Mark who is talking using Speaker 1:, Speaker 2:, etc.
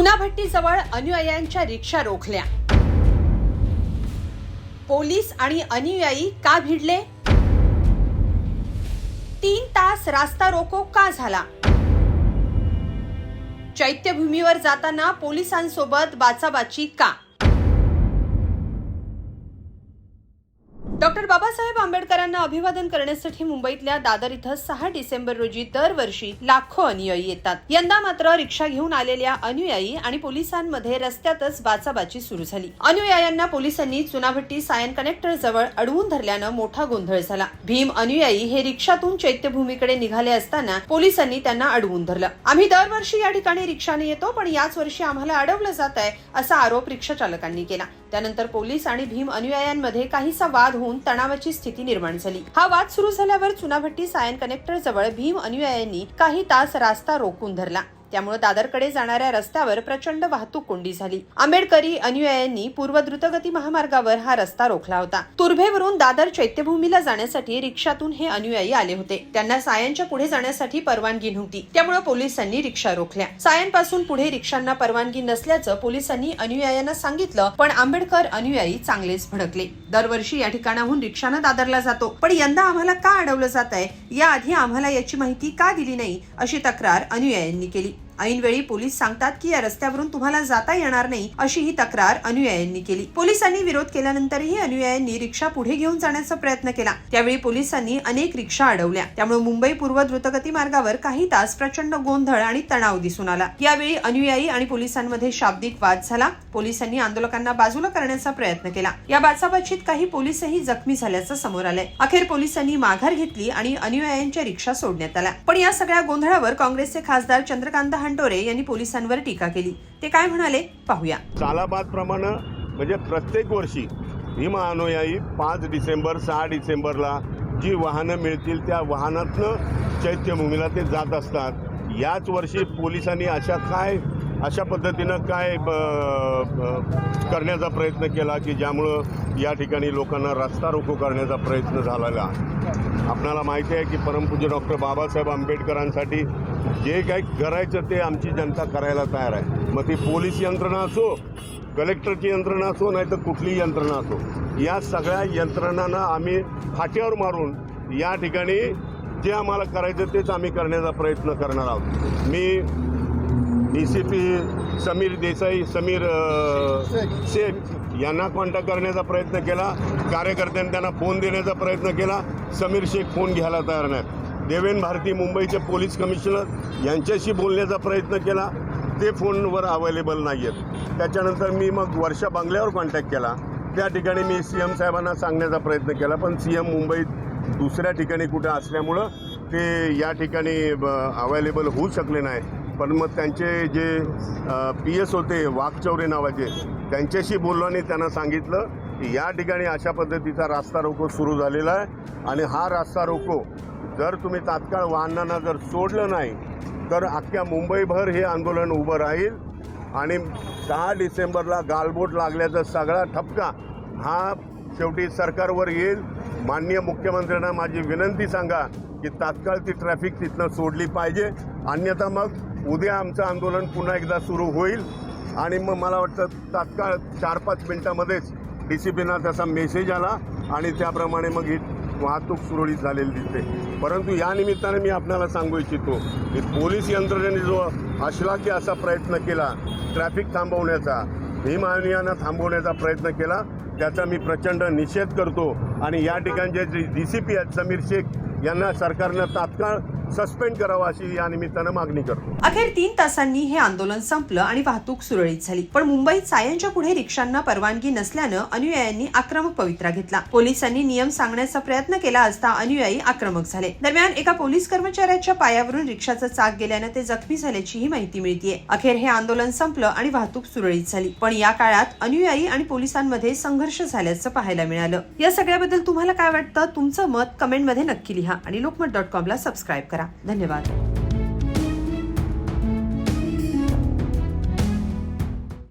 Speaker 1: चुनाभट्टीजवळ अनुयायांच्या रिक्षा रोखल्या. पोलीस आणि अनुयायी का भिडले? तीन तास रास्ता रोको का झाला? चैत्यभूमीवर जाताना पोलिसांसोबत बाचाबाची का? डॉक्टर बाबासाहेब आंबेडकरांना अभिवादन करण्यासाठी मुंबईतल्या दादर इथं सहा डिसेंबर रोजी दरवर्षी लाखो अनुयायी येतात. यंदा मात्र रिक्षा घेऊन आलेल्या अनुयायी आणि पोलिसांमध्ये रस्त्यातच बाचाबाची सुरू झाली. अनुयायांना पोलिसांनी चुनाभट्टी सायन कनेक्टर जवळ अडवून धरल्यानं मोठा गोंधळ झाला. भीम अनुयायी हे रिक्षातून चैत्यभूमीकडे निघाले असताना पोलिसांनी त्यांना अडवून धरलं. आम्ही दरवर्षी या ठिकाणी रिक्षाने येतो पण याच वर्षी आम्हाला अडवलं जात आहे असा आरोप रिक्षा चालकांनी केला. त्यानंतर पोलीस आणि भीम अनुयायांमध्ये काहीसा वाद होऊन तणावाची स्थिती निर्माण झाली. हा वाद सुरू झाल्यावर चुनाभट्टी सायन कनेक्टर जवळ भीम अनुयायांनी काही तास रास्ता रोखून धरला. त्यामुळे दादरकडे जाणाऱ्या रस्त्यावर प्रचंड वाहतूक कोंडी झाली. आंबेडकरी अनुयायांनी पूर्व द्रुतगती महामार्गावर हा रस्ता रोखला होता. तुर्भेवरून दादर चैत्यभूमीला जाण्यासाठी रिक्षातून हे अनुयायी आले होते. त्यांना सायनच्या पुढे जाण्यासाठी परवानगी नव्हती. त्यामुळे पोलिसांनी रिक्षा रोखल्या. सायनपासून पुढे रिक्षांना परवानगी नसल्याचं पोलिसांनी अनुयायांना सांगितलं पण आंबेडकर अनुयायी चांगलेच भडकले. दरवर्षी या ठिकाणाहून रिक्षानं दादरला जातो. पण यंदा आम्हाला का अडवलं जात आहे याआधी आम्हाला याची माहिती का दिली नाही? अशी तक्रार अनुयायांनी केली. ऐनवेळी पोलीस सांगतात की या रस्त्यावरून तुम्हाला जाता येणार नाही अशी ही तक्रार अनुयायांनी केली. पोलिसांनी विरोध केल्यानंतरही अनुयायांनी रिक्षा पुढे घेऊन जाण्याचा प्रयत्न केला. त्यावेळी पोलिसांनी अनेक रिक्षा अडवल्या. त्यामुळे मुंबई पूर्व द्रुतगती मार्गावर काही तास प्रचंड गोंधळ आणि तणाव दिसून आला. यावेळी अनुयायी आणि पोलिसांमध्ये शाब्दिक वाद झाला. पोलिसांनी आंदोलकांना बाजूला करण्याचा प्रयत्न केला. या बाचाबाचीत काही पोलीसही जखमी झाल्याचं समोर आलंय. अखेर पोलिसांनी माघार घेतली आणि अनुयायांच्या रिक्षा सोडण्यात आल्या. पण या सगळ्या गोंधळावर काँग्रेसचे खासदार चंद्रकांत हंटोरे यांनी पोलिसांवर टीका केली. ते काय म्हणाले? पाहूया.
Speaker 2: प्रमाणे म्हणजे प्रत्येक वर्षी भीम अनुयायी पाच डिसेंबर सहा डिसेंबरला जी वाहनं मिळतील त्या वाहनातनं चैत्यभूमीला ते जात असतात. याच वर्षी पोलिसांनी अशा काय अशा पद्धतीनं काय करण्याचा प्रयत्न केला की ज्यामुळं या ठिकाणी लोकांना रस्ता रोको करण्याचा प्रयत्न झालेला. आपणाला माहिती आहे की परमपूज्य डॉक्टर बाबासाहेब आंबेडकरांसाठी जे काही करायचं ते आमची जनता करायला तयार आहे. मग ती पोलीस यंत्रणा असो कलेक्टरची यंत्रणा असो नाही तर कुठलीही यंत्रणा असो या सगळ्या यंत्रणांना आम्ही फाट्यावर मारून या ठिकाणी जे आम्हाला करायचं तेच आम्ही करण्याचा प्रयत्न करणार आहोत. मी D C P Sameer Desai Sameer Shaikh यांना कॉन्टॅक्ट करण्याचा प्रयत्न केला. कार्यकर्त्यांनी त्यांना फोन देण्याचा प्रयत्न केला. समीर शेख फोन घ्यायला तयार नाहीत. देवेन भारती मुंबईचे पोलीस कमिशनर यांच्याशी बोलण्याचा प्रयत्न केला. ते फोनवर अवेलेबल नाही आहेत त्याच्यानंतर मी मग वर्षा बंगल्यावर कॉन्टॅक्ट केला. त्या ठिकाणी मी सी एम साहेबांना सांगण्याचा प्रयत्न केला पण सी एम मुंबईत दुसऱ्या ठिकाणी कुठे असल्यामुळं ते या ठिकाणी अवेलेबल होऊ शकले नाही पण मग त्यांचे जे पी एस होते वाघचौरे नावाचे त्यांच्याशी बोललो आणि त्यांना सांगितलं या ठिकाणी अशा पद्धतीचा रास्ता रोको सुरू झालेला आहे. आणि हा रास्ता रोको. जर तुम्ही तात्काळ वाहनांना जर सोडलं नाही तर अख्ख्या मुंबईभर हे आंदोलन उभं राहील. आणि दहा डिसेंबरला गालबोट लागल्याचा सगळा ठपका हा शेवटी सरकारवर येईल. माननीय मुख्यमंत्र्यांना माझी विनंती सांगा की तात्काळ ती ट्रॅफिक तिथनं सोडली पाहिजे. अन्यथा मग उद्या आमचं आंदोलन पुन्हा एकदा सुरू होईल. आणि मग मला वाटतं तात्काळ चार पाच मिनटामध्येच डी सी पीना त्याचा मेसेज आला आणि त्याप्रमाणे मग ही वाहतूक सुरळीत झालेली दिसते. परंतु या निमित्ताने मी आपल्याला सांगू इच्छितो की पोलीस यंत्रणेने जो अशलाकी असा प्रयत्न केला ट्रॅफिक थांबवण्याचा भीमानियांना थांबवण्याचा प्रयत्न केला त्याचा मी प्रचंड निषेध करतो. आणि या ठिकाणचे जे डी सी पी आहेत समीर शेख यांना सरकारनं तात्काळ सस्पेंड करावं अशी या निमित्तानं मागणी करतो.
Speaker 1: अखेर तीन तासांनी हे आंदोलन संपलं आणि वाहतूक सुरळीत झाली. पण मुंबईत सायांच्या पुढे रिक्षांना परवानगी नसल्यानं अनुयायांनी आक्रमक पवित्रा घेतला. पोलिसांनी नियम सांगण्याचा प्रयत्न केला असता अनुयायी आक्रमक झाले. दरम्यान एका पोलीस कर्मचाऱ्याच्या पायावरून रिक्षाचा चाक गेल्यानं ते जखमी झाल्याचीही माहिती मिळतीये. अखेर हे आंदोलन संपलं आणि वाहतूक सुरळीत झाली. पण या काळात अनुयायी आणि पोलिसांमध्ये संघर्ष झाल्याचं पाहायला मिळालं. या सगळ्याबद्दल तुम्हाला काय वाटतं? तुमचं मत कमेंटमध्ये नक्की लिहा आणि लोकमत डॉट कॉमला सबस्क्राईब करा. धन्यवाद.